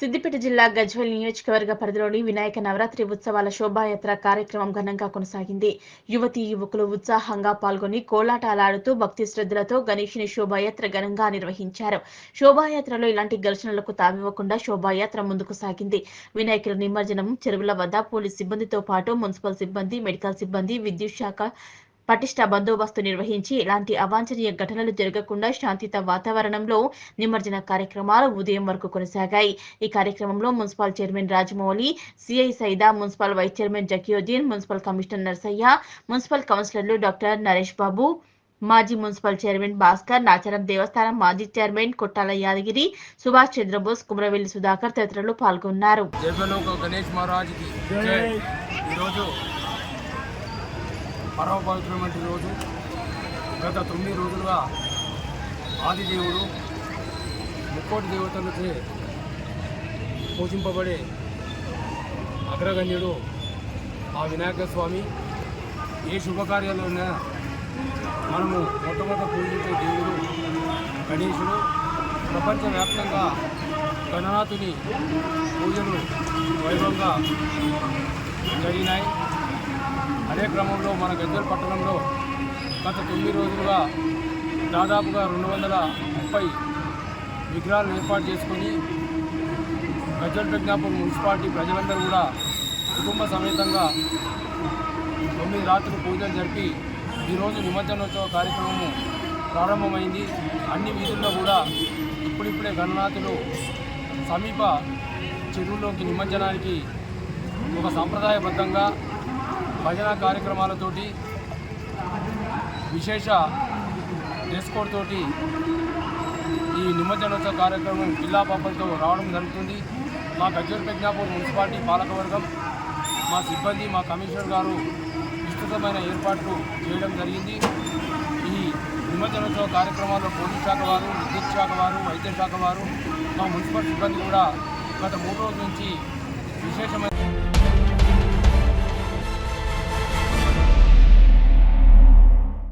సిద్దిపేట జిల్లా గజ్వెల్ నియోజకవర్గ పరిధిలోని వినాయక నవరాత్రి ఉత్సవాల శోభాయాత్ర కార్యక్రమం ఘనంగా కొనసాగింది. యువతీ యువకులు ఉత్సాహంగా పాల్గొని కోలాటాలాడుతూ భక్తి శ్రద్ధలతో గణేషుని శోభాయాత్ర ఘనంగా నిర్వహించారు. శోభాయాత్రలో ఇలాంటి ఘర్షణలకు తావివ్వకుండా శోభాయాత్ర ముందుకు సాగింది. వినాయకుల నిమజ్జనం చెరువుల వద్ద పోలీస్ సిబ్బందితో పాటు మున్సిపల్ సిబ్బంది మెడికల్ సిబ్బంది విద్యుత్ శాఖ పటిష్ట బందోబస్తు నిర్వహించి ఇలాంటి అవాంఛనీయ ఘటనలు జరగకుండా శాంతిత వాతావరణంలో నిమజ్జన కార్యక్రమాలు ఉదయం వరకు కొనసాగాయి. ఈ కార్యక్రమంలో municipal chairman Rajamouli CI Saida municipal vice chairman Zakiuddin municipal commissioner Narsaiah municipal కౌన్సిలర్లు డాక్టర్ నరేష్ బాబు మాజీ మున్సిపల్ చైర్మన్ భాస్కర్ నాచారం దేవస్థానం మాజీ చైర్మన్ కొట్టాల యాదగిరి సుభాష్ చంద్రబోస్ కుమరవెల్లి సుధాకర్ తదితరులు పాల్గొన్నారు. గణేష్ మహారాజ్ ఈరోజు పరమ పవిత్రమైన రోజు. గత తొమ్మిది రోజులుగా ఆదిదేవుడు ముక్కోటి దేవతలచే పూజింపబడే అగ్రగణ్యుడు ఆ వినాయక స్వామి. ఏ శుభకార్యాలైనా మనము మొట్టమొదట పూజించే దేవుడు గణేశుడు. ప్రపంచవ్యాప్తంగా గణనాథుని పూజలు వైభవంగా జరిగినాయి. అదే క్రమంలో మన గద్దెల పట్టణంలో గత తొమ్మిది రోజులుగా దాదాపుగా రెండు వందల ముప్పై విగ్రహాలను ఏర్పాటు చేసుకొని గజ్జల్ ప్రజ్ఞాపూర్ మున్సిపాలిటీ ప్రజలందరూ కూడా కుటుంబ సమేతంగా తొమ్మిది రాత్రులు పూజలు జరిపి ఈరోజు నిమజ్జనోత్సవ కార్యక్రమము ప్రారంభమైంది. అన్ని వీధుల్లో కూడా ఇప్పుడిప్పుడే గణనాథులు సమీప చెరువులోకి నిమజ్జనానికి ఒక సాంప్రదాయబద్ధంగా భజన కార్యక్రమాలతోటి విశేష డ్రెస్ కోడ్ తోటి ఈ నిమజ్జనోత్సవ కార్యక్రమం జిల్లా పాపంతో రావడం జరుగుతుంది. మా గజ్జూర్ పెజ్ఞాపూర్ మున్సిపాలిటీ పాలకవర్గం మా సిబ్బంది మా కమిషనర్ గారు విస్తృతమైన ఏర్పాట్లు చేయడం జరిగింది. ఈ నిమజ్జనోత్సవ కార్యక్రమాల్లో పోలీస్ శాఖ వారు విద్యుత్ శాఖ వారు వైద్య శాఖ వారు మా మున్సిపల్ సిబ్బంది కూడా గత మూడు రోజుల నుంచి విశేషమైన